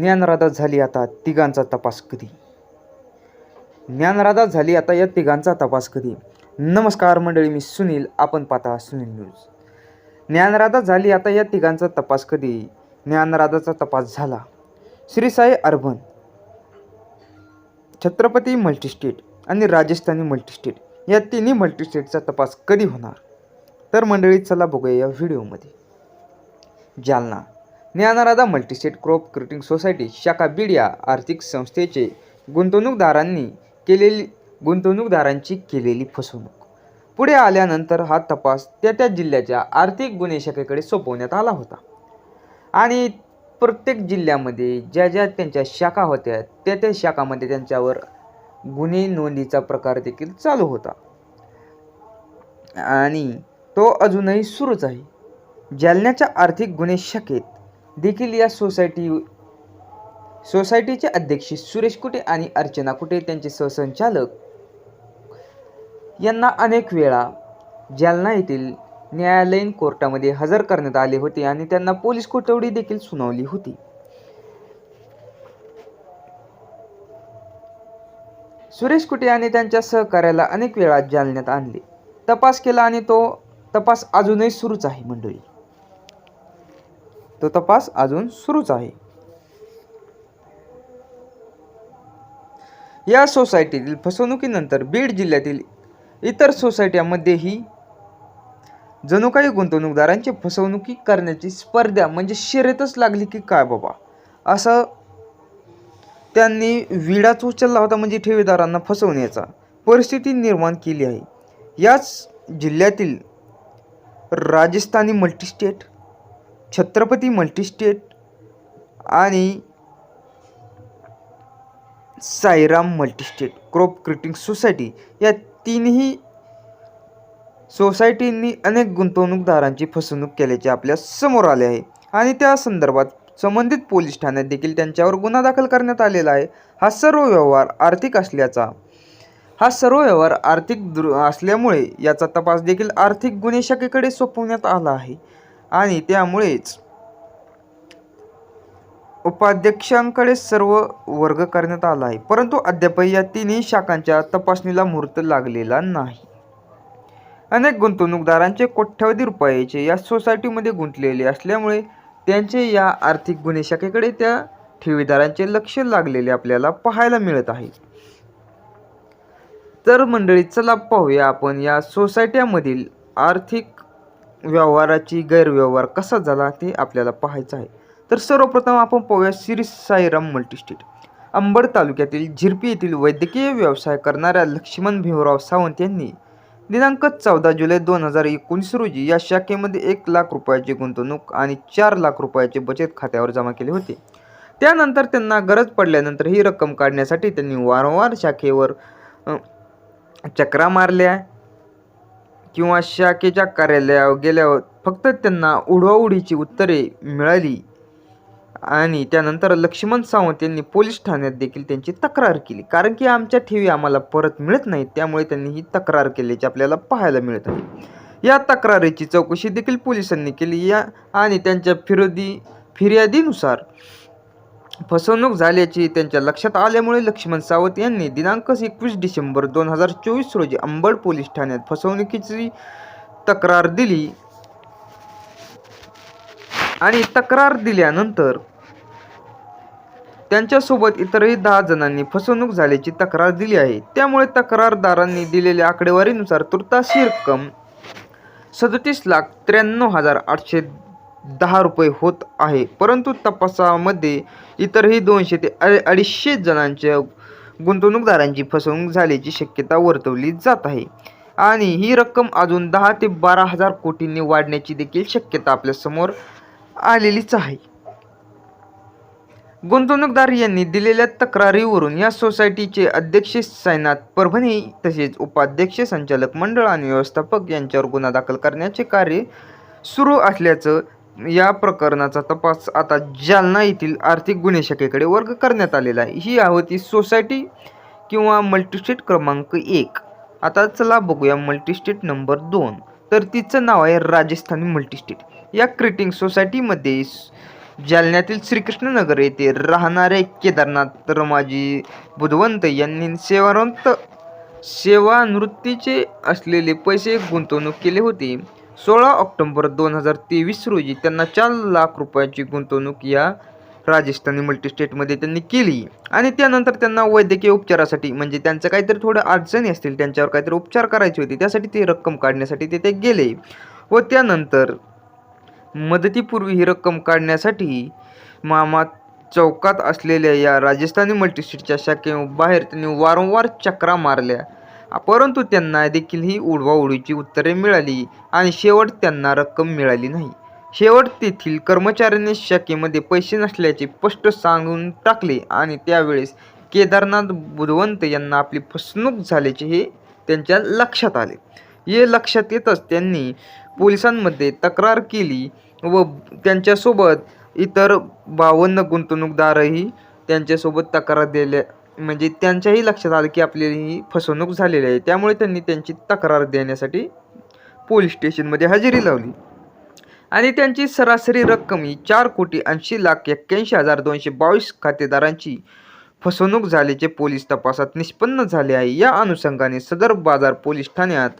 ज्ञानराधा झाली आता तिघांचा तपास कधी? ज्ञानराधा झाली आता या तिघांचा तपास कधी? नमस्कार मंडळी मी सुनील. आपण पाहता सुनील न्यूज. ज्ञानराधा झाली आता या तिघांचा तपास कधी? ज्ञानराधाचा तपास झाला. श्री साई अर्बन छत्रपती मल्टीस्टेट आणि राजस्थानी मल्टीस्टेट या तिन्ही मल्टीस्टेटचा तपास कधी होणार? तर मंडळी चला बघूया या व्हिडिओमध्ये. Jalna. Dnyanradha multistate co-op credit society शाखा बीड या आर्थिक संस्थेचे गुंतवणूकदारांनी केलेली गुंतवणूकदारांची केलेली फसवणूक. पुढे आल्यानंतर हा तपास त्या त्या जिल्ह्याच्या आर्थिक गुन्हे शाखेकडे सोपवण्यात आला होता. आणि प्रत्येक जिल्ह्यामध्ये ज्या ज्या त्यांच्या शाखा होत्या त्या त्या शाखामध्ये त्यांच्यावर गुन्हे नोंदीचा प्रकार देखील चालू होता. आणि तो अजूनही सुरूच आहे. जालन्याच्या आर्थिक गुन्हे शाखेत देखील या सोसायटी सोसायटीचे अध्यक्ष सुरेश कुटे आणि अर्चना कुटे त्यांचे सहसंचालक यांना अनेक वेळा जालना येथील न्यायालयीन कोर्टामध्ये हजर करण्यात आले होते आणि त्यांना पोलीस कोठडी देखील सुनावली होती. सुरेश कुटे आणि त्यांच्या सहकार्याला अनेक वेळा जालन्यात आणले. तपास केला आणि तो तपास अजूनही सुरूच आहे मंडळी. तो तपास अजून सुरूच आहे. या सोसायटीतील फसवणुकीनंतर बीड जिल्ह्यातील इतर सोसायट्यांमध्येही जणू काही गुंतवणूकदारांची फसवणुकी करण्याची स्पर्धा म्हणजे शर्यतच लागली की काय बाबा? असं त्यांनी विडाच उचलला होता म्हणजे ठेवीदारांना फसवण्याचा. परिस्थिती निर्माण केली आहे. याच जिल्ह्यातील राजस्थानी मल्टीस्टेट छत्रपती मल्टीस्टेट आणि Sairam multistate co-op credit society या तीनही सोसायटींनी अनेक गुंतवणूकदारांची फसवणूक केल्याचे आपल्यासमोर आले आहे. आणि त्या संदर्भात संबंधित पोलीस ठाण्यात देखील त्यांच्यावर गुन्हा दाखल करण्यात आलेला आहे. हा सर्व व्यवहार आर्थिक असल्याचा हा सर्व व्यवहार आर्थिक दृ असल्यामुळे याचा तपास देखील आर्थिक गुन्हे शाखेकडे सोपवण्यात आला आहे. आणि त्यामुळेच उपाध्यक्षांकडे सर्व वर्ग करण्यात आला आहे. परंतु अद्यापही या तिन्ही शाखांच्या तपासणीला मुहूर्त लागलेला नाही. अनेक गुंतवणूकदारांचे कोट्यवधी रुपयाचे या सोसायटीमध्ये गुंतलेले असल्यामुळे त्यांचे या आर्थिक गुन्हे शाखेकडे त्या ठेवीदारांचे लक्ष लागलेले आपल्याला पाहायला मिळत आहे. तर मंडळी चला पाहूया आपण या सोसायट्यामधील आर्थिक व्यवहाराची गैरव्यवहार कसा झाला ते आपल्याला पाहायचं आहे. तर सर्वप्रथम आपण पाहूया श्री साईराम मल्टीस्टेट. अंबड तालुक्यातील झिरपी येथील वैद्यकीय व्यवसाय करणाऱ्या लक्ष्मण भीमराव सावंत यांनी दिनांक चौदा जुलै दोन हजार एकोणीस रोजी या शाखेमध्ये एक लाख रुपयाची गुंतवणूक आणि चार लाख रुपयाचे बचत खात्यावर जमा केले होते. त्यानंतर त्यांना गरज पडल्यानंतर ही रक्कम काढण्यासाठी त्यांनी वारंवार शाखेवर चक्रा मारल्या. किंवा शाखेच्या कार्यालयावर गेल्यावर फक्त त्यांना उडवाउडीची उत्तरे मिळाली. आणि त्यानंतर लक्ष्मण सावंत यांनी पोलीस ठाण्यात देखील त्यांची तक्रार केली. कारण की आमच्या ठेवी आम्हाला परत मिळत नाहीत त्यामुळे त्यांनी ही तक्रार केल्याची आपल्याला पाहायला मिळत आहे. या तक्रारीची चौकशी देखील पोलिसांनी केली या आणि त्यांच्या फिरोदी फिर्यादीनुसार फसवणूक झाल्याची त्यांच्या लक्षात आल्यामुळे लक्ष्मण सावंत यांनी दिनांक एकवीस डिसेंबर दोन हजार चोवीस रोजी अंबड पोलीस ठाण्यात फसवणुकीची तक्रार दिली. आणि तक्रार दिल्यानंतर त्यांच्यासोबत इतरही दहा जणांनी फसवणूक झाल्याची तक्रार दिली आहे. त्यामुळे तक्रारदारांनी दिलेल्या आकडेवारीनुसार तुर्तास ही रक्कम सदतीस लाख त्र्याण्णव हजार आठशे दहा रुपये होत आहे. परंतु तपासामध्ये इतरही दोनशे ते अडीचशे जणांच्या गुंतवणूकदारांची फसवणूक झाल्याची शक्यता वर्तवली जात आहे. आणि ही रक्कम अजून दहा ते बारा हजार कोटींनी वाढण्याची देखील शक्यता आपल्यासमोर आलेलीच आहे. गुंतवणूकदार यांनी दिलेल्या तक्रारीवरून या सोसायटीचे अध्यक्ष सायनाथ परभणी तसेच उपाध्यक्ष संचालक मंडळ आणि व्यवस्थापक यांच्यावर गुन्हा दाखल करण्याचे कार्य सुरू असल्याचं या प्रकरणाचा तपास आता जालना येथील आर्थिक गुन्हे शाखेकडे वर्ग करण्यात आलेला आहे. ही होती सोसायटी किंवा मल्टीस्टेट क्रमांक एक. आता चला बघूया मल्टीस्टेट नंबर दोन. तर तिचं नाव आहे राजस्थानी मल्टीस्टेट. या क्रिटिंग सोसायटीमध्ये जालन्यातील श्रीकृष्णनगर येथे राहणारे केदारनाथ रमाजी बुधवंत यांनी सेवावंत सेवानिवृत्तीचे असलेले पैसे गुंतवणूक केले होते. सोळा ऑक्टोंबर दोन हजार तेवीस रोजी त्यांना चार लाख रुपयाची गुंतवणूक या राजस्थानी मल्टीस्टेटमध्ये त्यांनी केली. आणि त्यानंतर त्यांना वैद्यकीय उपचारासाठी म्हणजे त्यांचं काहीतरी थोडं अडचणी असतील त्यांच्यावर काहीतरी उपचार करायचे होते त्यासाठी ते रक्कम काढण्यासाठी तिथे गेले. व त्यानंतर मदतीपूर्वी ही रक्कम काढण्यासाठी मामा चौकात असलेल्या या राजस्थानी मल्टीस्टेटच्या शाखेबाहेर त्यांनी वारंवार चक्रा मारल्या. परंतु त्यांना देखील ही उडवाउडीची उत्तरे मिळाली आणि शेवट त्यांना रक्कम मिळाली नाही. शेवट तेथील कर्मचाऱ्यांनी शाखेमध्ये पैसे नसल्याचे स्पष्ट सांगून टाकले आणि त्यावेळेस केदारनाथ बुधवंत यांना आपली फसवणूक झाल्याचे हे त्यांच्या लक्षात आले. हे लक्षात येतच त्यांनी पोलिसांमध्ये तक्रार केली व त्यांच्यासोबत इतर बावन्न गुंतवणूकदारही त्यांच्यासोबत तक्रार दिल्या म्हणजे त्यांच्याही लक्षात आलं की आपली ही फसवणूक झालेली आहे. त्यामुळे त्यांनी त्यांची तक्रार देण्यासाठी पोलीस स्टेशनमध्ये हजेरी लावली. आणि त्यांची सरासरी रक्कम ही चार कोटी ऐंशी लाख एक्क्याऐंशी हजार दोनशे बावीस खातेदारांची फसवणूक झाल्याचे पोलीस तपासात निष्पन्न झाले आहे. या अनुषंगाने सदर बाजार पोलीस ठाण्यात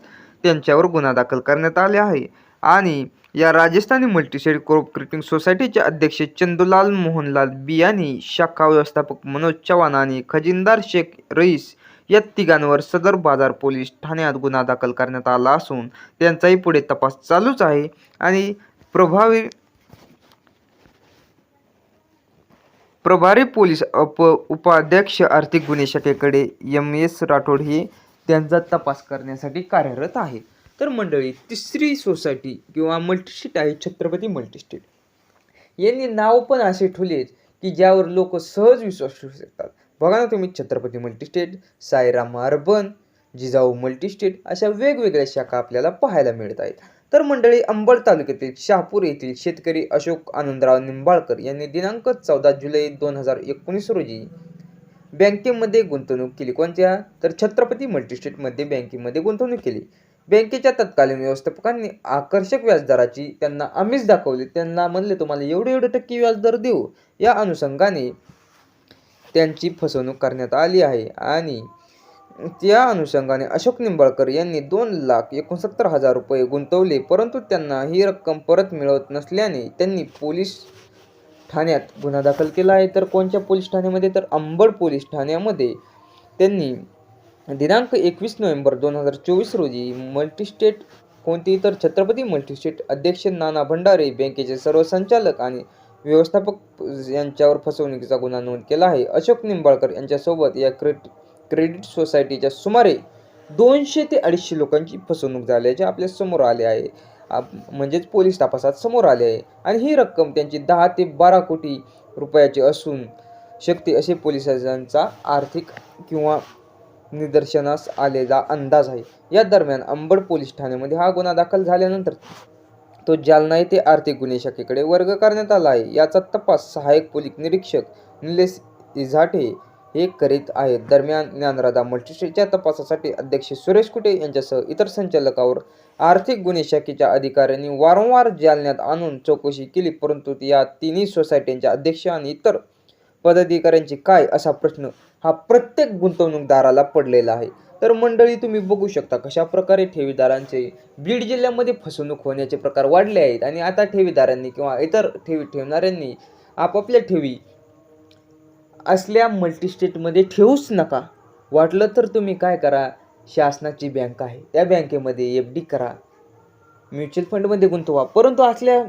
त्यांच्यावर गुन्हा दाखल करण्यात आले आहे. आणि या राजस्थानी मल्टीसेट क्रिटिंग सोसायटीचे अध्यक्ष चंदूलाल मोहनलाल बियानी शाखा व्यवस्थापक मनोज चव्हाण आणि खजिनदार शेख रईस या तिघांवर सदर बाजार पोलीस ठाण्यात गुन्हा दाखल करण्यात आला असून त्यांचाही पुढे तपास चालूच आहे आणि प्रभावी प्रभारी पोलीस अप उपाध्यक्ष आर्थिक गुन्हे शाखेकडे एम एस राठोड हे त्यांचा तपास करण्यासाठी कार्यरत आहे. तर मंडळी तिसरी सोसायटी किंवा मल्टीस्टेट आहे छत्रपती मल्टीस्टेट. यांनी नाव पण असे ठेवलेत की ज्यावर लोक सहज विश्वास ठेवू शकतात. बघा ना तुम्ही Chhatrapati multistate Sairam urban Jijau multistate अशा वेगवेगळ्या शाखा आपल्याला पाहायला मिळत आहेत. तर मंडळी अंबड तालुक्यातील शहापूर येथील शेतकरी अशोक आनंदराव निंबाळकर यांनी दिनांक चौदा जुलै दोन हजार एकोणीस रोजी बँकेमध्ये गुंतवणूक केली. कोणत्या? तर छत्रपती मल्टीस्टेटमध्ये बँकेमध्ये गुंतवणूक केली. बँकेच्या तत्कालीन व्यवस्थापकांनी आकर्षक व्याजदराची त्यांना आम्हीच दाखवली. त्यांना म्हणले तुम्हाला एवढे एवढे टक्के व्याजदर देऊ. या अनुषंगाने त्यांची फसवणूक करण्यात आली आहे. आणि त्या अनुषंगाने अशोक निंबाळकर यांनी दोन लाख एकोणसत्तर हजार रुपये गुंतवले परंतु त्यांना ही रक्कम परत मिळत नसल्याने त्यांनी पोलीस ठाण्यात गुन्हा दाखल केला आहे. तर कोणत्या पोलीस ठाण्यामध्ये? तर अंबड पोलीस ठाण्यामध्ये त्यांनी दिनांक एकवीस नोव्हेंबर दोन हजार चोवीस रोजी मल्टीस्टेट कोणती तर छत्रपती मल्टीस्टेट अध्यक्ष नाना भंडारे बँकेचे सर्व संचालक आणि व्यवस्थापक यांच्यावर फसवणुकीचा गुन्हा नोंद केला आहे. अशोक निंबाळकर यांच्यासोबत या क्रेडिट क्रेडिट सोसायटीच्या सुमारे दोनशे ते अडीचशे लोकांची फसवणूक झाल्याचे आपल्यासमोर आले आहे. आप- म्हणजेच पोलीस तपासात समोर आले आहे. आणि ही रक्कम त्यांची दहा ते बारा कोटी रुपयाची असून शकते असे पोलिसांचा आर्थिक किंवा निदर्शनास आलेला अंदाज आहे. या दरम्यान अंबड पोलीस ठाण्यामध्ये हा गुन्हा दाखल झाल्यानंतर तो जालना येथे आर्थिक गुन्हे शाखेकडे वर्ग करण्यात आला आहे. याचा तपास सहाय्यक पोलीस निरीक्षक निलेश इझाटे हे करीत आहेत. दरम्यान ज्ञानराधा मल्टीस्टेटच्या तपासासाठी अध्यक्ष सुरेश कुटे यांच्यासह इतर संचालकावर आर्थिक गुन्हे शाखेच्या अधिकाऱ्यांनी वारंवार जालन्यात आणून चौकशी केली परंतु या तिन्ही सोसायट्यांच्या अध्यक्ष आणि इतर पदाधिकाऱ्यांची काय असा प्रश्न हा प्रत्येक गुंतवणूकदाराला पडलेला आहे. तर मंडळी तुम्ही बघू शकता कशा प्रकारे ठेवीदारांचे बीड जिल्ह्यामध्ये फसवणूक होण्याचे प्रकार वाढले आहेत आणि आता ठेवीदारांनी किंवा इतर ठेवी ठेवणाऱ्यांनी आपापल्या ठेवी असल्या मल्टीस्टेटमध्ये ठेवूच नका. वाटलं तर तुम्ही काय करा? शासनाची बँक आहे. त्या बँकेमध्ये एफ डी करा. म्युच्युअल फंडमध्ये गुंतवा. परंतु असल्या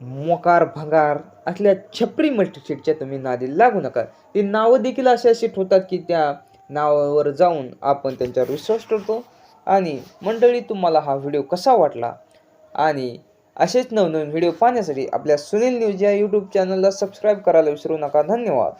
मोकार भंगार असल्या छपरी मल्टीशीटच्या तुम्ही नादी लागू नका. ती नावं देखील अशा शीट ठेवतात की त्या नावावर जाऊन आपण त्यांच्यावर विश्वास ठेवतो. आणि मंडळी तुम्हाला हा व्हिडिओ कसा वाटला? आणि असेच नवनवीन व्हिडिओ पाहण्यासाठी आपल्या सुनील न्यूज या यूट्यूब चॅनलला सबस्क्राईब करायला विसरू नका. धन्यवाद.